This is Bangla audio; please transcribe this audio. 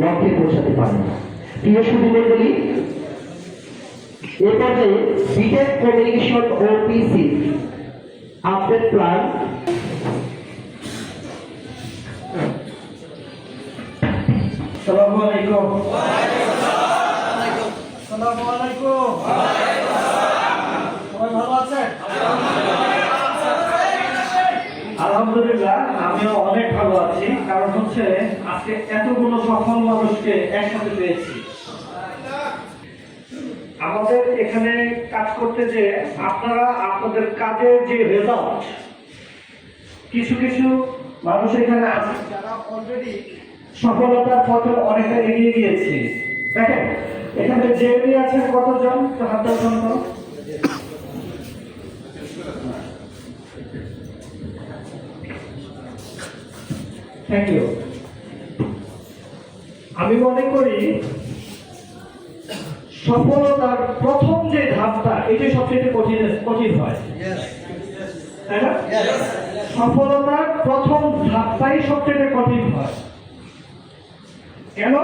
লক্ষ্যে পৌঁছাতে পারে না। প্রিয় শুধু মন্ডলী এ পর্যায়ে বিটেক কমিউনিকেশন ও পিসি আপডেট প্ল্যান সালামু আলাইকুম। সালামু আলাইকুম। সবাই ভালো আছেন? আলহামদুলিল্লাহ আমিও অনেক ভালো আছি। কারণ হচ্ছে আজকে এতগুলো সফল মানুষকে একসাথে পেয়েছি। আমাদের এখানে কাজ করতে যে আপনারা আপনাদের কাজের যে রেজাল্ট কিছু কিছু মানুষ এখানে আছে যারা অলরেডি সফলতার পথে অনেকটা এগিয়ে গিয়েছে। দেখেন, এখানে জেএমই আছেন কতজন? হাত জন তো। থ্যাংক ইউ আমি মনে করি সফলতার প্রথম যে ধাপটা এটি সবচেয়ে কঠিন কঠিন হয়। তাই না? সফলতার প্রথম ধাপটাই সবচেয়ে কঠিন হয়। কেন?